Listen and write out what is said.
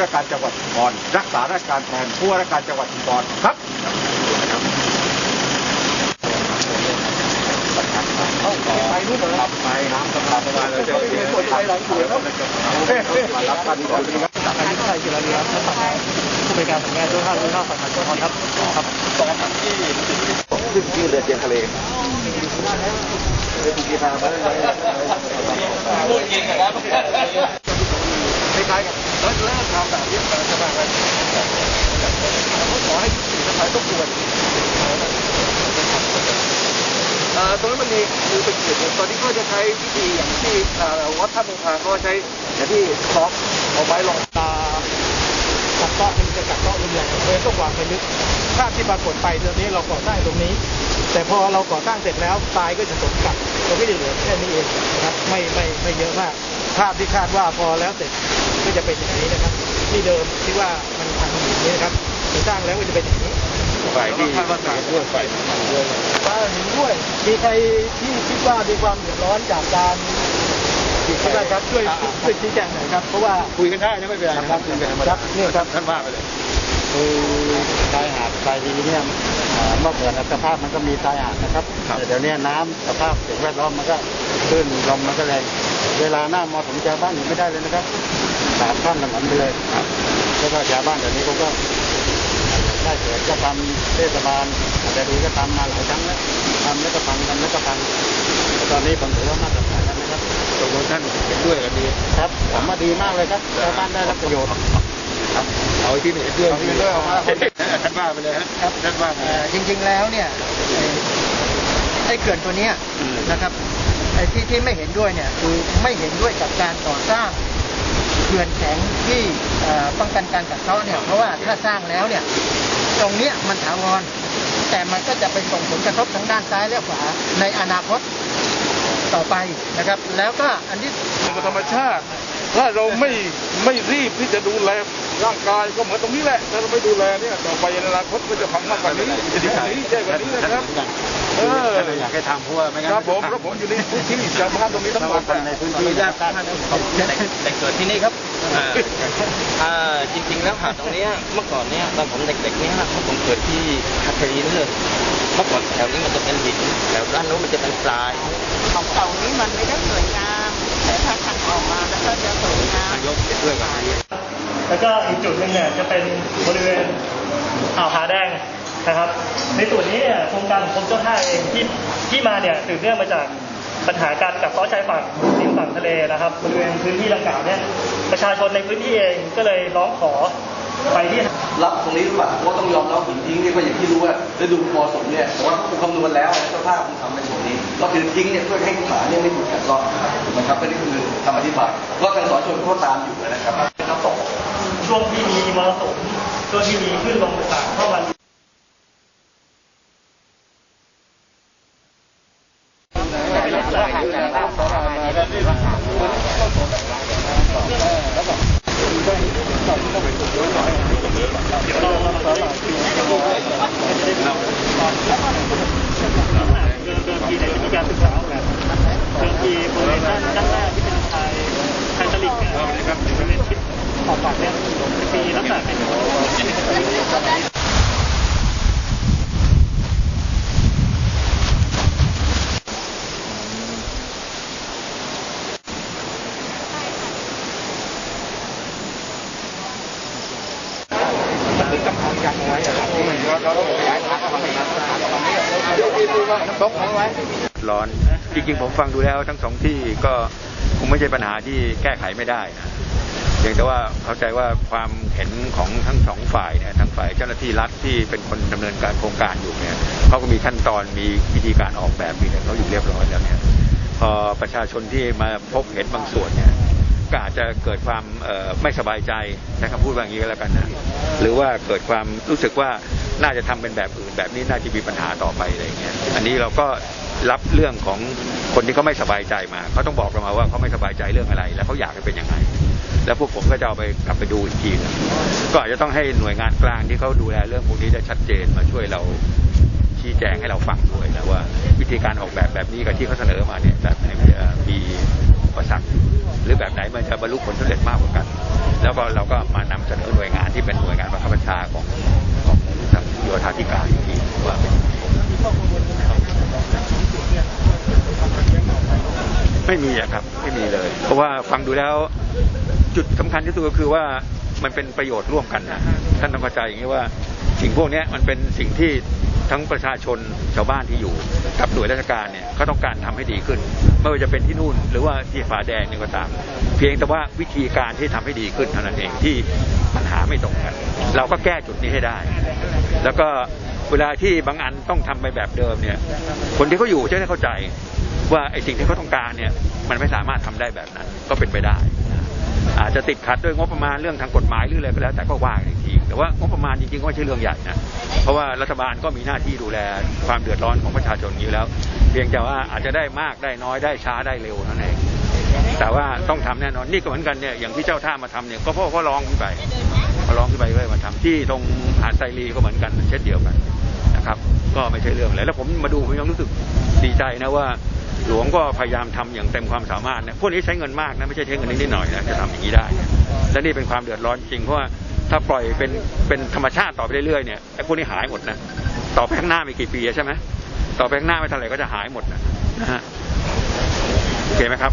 ว่าราชการจังหวัดชุมพรรักษาราชการแทนผู้ว่าราชการจังหวัดชุมพรครับไปนู่นเหรอครับไปน้ำสภาประมาณเราจะเรียนคนไทยหลังสวยครับมารับกันก่อนครับจากการที่ไทยกีฬาเรือครับผู้บริการสำนักงานเจ้าท่าเรือท่าฝั่งทางจังหวัดครับครับสองครั้งที่ขึ้นชื่เรือเจียงทะเลเป็นกีฬามาได้ไหมพูดจริงครับคล้ายๆกับ เริ่มเริ่มทำแบบนี้มาจะมากันขอให้สื่อทั้งหลายต้องควรตรงนั้นมันมีคือเป็นจุดตอนนี้ก็จะใช้วิธีอย่างที่วัดท่าเมืองพาก็ใช้อย่างที่ซอกเอาไว้ลงตากัดเซาะมันจะกัดเซาะรุนแรงเลยต้องวางไปลึกภาพที่ปรากฏไปตรงนี้เราก่อสร้างตรงนี้ แต่พอเราก่อสร้างเสร็จแล้วทรายก็จะสมกับ เราก็จะเหลือแค่นี้เองนะครับไม่ไม่ไม่เยอะมากภาพที่คาดว่าพอแล้วเสร็จก็จะเป็นอย่างนี้นะครับ ที่เดิมที่ว่ามันทำอย่างนี้นะครับที่สร้างแล้วก็จะเป็นอย่างนี้ฝ่ายที่คาดว่าฝ่ายด้วยฝ่ายด้วยป้าเห็นด้วยมีใครที่คิดว่ามีความเดือดร้อนจากการคิดได้ครับช่วยช่วยชี้แจงหน่อยครับเพราะว่าคุยกันได้นะไม่เป็นไรนะครับคุยกันธรรมดานี่ครับท่านว่าไปเลยคือชายหาดทรายดีเนี่ย เอ่อเมื่อก่อนสภาพมันก็มีชายหาดนะครับครับแต่เดี๋ยวนี้น้ำสภาพสิ่งแวดล้อมมันก็ขึ้นลมมันก็แรงเวลาหน้ามอผมชาวบ้านอยู่ไม่ได้เลยนะครับสาดข้ามถนนไปเลยแล้วก็ชาวบ้านเดี๋ยวนี้เขาก็ได้เกิดก็ทำเทศบาลอาจจะดีก็ทำมาหลายครั้งแล้วทำแล้วก็พังทำแล้วก็พังแต่ตอนนี้ผมถือว่ามาตรฐานแล้วนะครับตกลงท่านเห็นด้วยกันดีครับผมว่าดีมากเลยครับชาวบ้านได้รับประโยชน์ ครับเอาที่นี่เห็นด้วยเอาที่เห็นด้วยออกมาท่านว่าไปเลยฮะท่านว่าไปเอ่อจริง ๆแล้วเนี่ยไอ้เขื่อนตัวเนี้ยนะครับไอ้ที่ที่ไม่เห็นด้วยเนี่ยคือไม่เห็นด้วยกับการก่อสร้างเขื่อนแข็งที่ป้องกันการกัดเซาะเนี่ยเพราะว่าถ้าสร้างแล้วเนี่ยตรงเนี้ยมันถาวร แต่มันก็จะไปส่งผลกระทบทางด้านซ้ายและขวาในอนาคตต่อไปนะครับ แล้วก็อันที่ธรรมชาติ ถ้าเราไม่ไม่รีบที่จะดูแล ร่างกายก็เหมือนตรงนี้แหละ ถ้าเราไม่ดูแลเนี่ยต่อไปในอนาคตก็จะพังมากกว่านี้จะดีกว่านี้แย่กว่านี้นะครับเออท่านอยากให้ทำเพราะว่าไม่งั้นครับผมเพราะผมอยู่ในพื้นที่ชาวบ้านตรงนี้ทั้งหมดคนในพื้นที่ญาตท่านแต่เกิดที่นี่ครับอ่าอ่าจริงๆแล้วหาดตรงเนี้ยเมื่อก่อนเนี้ยตอนผมเด็กๆเนี้ยผมเกิดที่คัตเทอรีนเลยเมื่อก่อนแถวนี้มันจะเป็นหินแถวด้านโน้นมันจะเป็นทรายของเก่านี้มันไม่ได้สวยงามแต่ถ้าทำออกมาแล้วก็จะสวยงามนายกเห็นด้วยกับนี้ แล้วก็อีกจุดหนึ่งเนี่ยจะเป็นบริเวณอ่าวผาแดงนะครับ ในส่วนนี้เนี่ยโครงการของกรมเจ้าท่าเองที่ที่มาเนี่ยสืบเนื่องมาจากปัญหาการกัดเซาะชายฝั่งริมฝั่งทะเลนะครับบริเวณพื้นที่ดังกล่าวเนี่ยประชาชนในพื้นที่เองก็เลยร้องขอไปที่รับตรงนี้หรือเปล่าเพราะว่าต้องยอมรับหินทิ้งนี่ก็อย่างที่รู้ว่าฤดูมรสุมเนี่ยแต่ว่าเขาคำนวณแล้วเจ้าภาพคงทำในส่วนนี้ ก็คือทิ้งเนี่ยเพื่อให้หมาเนี่ยไม่ถูกกัดเซาะถูกไหมครับก็นี่คือคำอธิบายก็ทางสอนชนเขาตามอยู่นะครับน้ำตก ช่วงที่มีมรสุมช่วงที่มีคลื่นลมต่างๆเข้ามาเดิมทีในวิธีการาออกแบริเวณด้านหน้าที่เป็นชายชายตลิ่งเนี่ยนะครับบริเวณทิศขอบฝั่งเนี่ย รับที่มันเราต้องขยายทางเข้ามาตรงนี้ตกเอาไว้ร้อน จริงๆ ผมฟังดูแล้วทั้งสองที่ก็คงไม่ใช่ปัญหาที่แก้ไขไม่ได้นะ เพียงแต่ว่าเข้าใจว่าความเห็นของทั้งสองฝ่ายเนี่ยทั้งฝ่ายเจ้าหน้าที่รัฐที่เป็นคนดำเนินการโครงการอยู่เนี่ยเขาก็มีขั้นตอนมีวิธีการออกแบบมีอะไรเขาอยู่เรียบร้อยแล้วเนี่ยพอประชาชนที่มาพบเห็นบางส่วนเนี่ยก็อาจจะเกิดความไม่สบายใจนะครับพูดว่าอย่างนี้ก็แล้วกันนะหรือว่าเกิดความรู้สึกว่าน่าจะทำเป็นแบบอื่นแบบนี้น่าจะมีปัญหาต่อไปอะไรอย่างเงี้ยอันนี้เราก็รับเรื่องของคนที่เขาไม่สบายใจมาเขาต้องบอกเรามาว่าเขาไม่สบายใจเรื่องอะไร แล้วเขาอยากให้เป็นยังไง แล้วพวกผมก็จะเอาไปกลับไปดูอีกทีนึงก็อาจจะต้องให้หน่วยงานกลางที่เขาดูแลเรื่องพวกนี้ได้ชัดเจนมาช่วยเราชี้แจงให้เราฟังด้วยนะว่า วิธีการออกแบบแบบนี้กับที่เขาเสนอมาเนี่ยแบบไหนมันจะมีอุปสรรคหรือแบบไหนมันจะบรรลุผลสำเร็จมากกว่ากัน แล้วก็เราก็มานำเสนอหน่วยงานที่เป็นหน่วยงานบังคับบัญชาของของทางโยธาธิการอีกทีว่าเป็นไม่มีอะครับ ไม่มีเลย เพราะว่าฟังดูแล้ว จุดสำคัญที่สุดก็คือว่ามันเป็นประโยชน์ร่วมกันนะท่านต้องเข้าใจอย่างนี้ว่าสิ่งพวกเนี้ยมันเป็นสิ่งที่ทั้งประชาชนชาวบ้านที่อยู่กับหน่วยราชการเนี่ยเขาต้องการทำให้ดีขึ้น ไม่ว่าจะเป็นที่นู่นหรือว่าที่ฝาแดงนี่ก็ตาม เพียงแต่ว่าวิธีการที่ทำให้ดีขึ้นเท่านั้นเองที่ปัญหาไม่ตรงกัน เราก็แก้จุดนี้ให้ได้ แล้วก็เวลาที่บางอันต้องทำไปแบบเดิมเนี่ย คนที่เขาอยู่จะได้เข้าใจว่าไอ้สิ่งที่เขาต้องการเนี่ยมันไม่สามารถทำได้แบบนั้นก็เป็นไปได้ อาจจะติดขัดด้วยงบประมาณเรื่องทางกฎหมายหรืออะไรก็แล้วแต่ก็ว่ากันอีกทีแต่ว่างบประมาณจริงๆก็ไม่ใช่เรื่องใหญ่นะเพราะว่ารัฐบาลก็มีหน้าที่ดูแลความเดือดร้อนของประชาชนอยู่แล้ว เพียงแต่ว่าอาจจะได้มากได้น้อยได้ช้าได้เร็วนั่นเองแต่ว่าต้องทำแน่นอนนี่ก็เหมือนกันเนี่ยอย่างที่เจ้าท่ามาทำเนี่ยก็เพราะเขาร้องขึ้นไปเขาร้องขึ้นไปเลยมาทำที่ตรงหาดไซรีก็เหมือนกันเช่นเดียวกันนะครับ ก็ไม่ใช่เรื่องอะไรแล้วผมมาดูผมยังรู้สึกดีใจนะว่า หลวงก็พยายามทำอย่างเต็มความสามารถนะพวกนี้ใช้เงินมากนะไม่ใช่ใช้เงินนิดหน่อยนะจะทำอย่างนี้ได้ และนี่เป็นความเดือดร้อนจริงเพราะว่าถ้าปล่อยเป็นเป็นธรรมชาติต่อไปเรื่อยๆเนี่ยไอ้พวกนี้หายหมดนะต่อไปข้างหน้าไม่กี่ปีใช่ไหมต่อไปข้างหน้าไม่เท่าไหร่ก็จะหายหมดนะนะฮะโอเคไหมครับ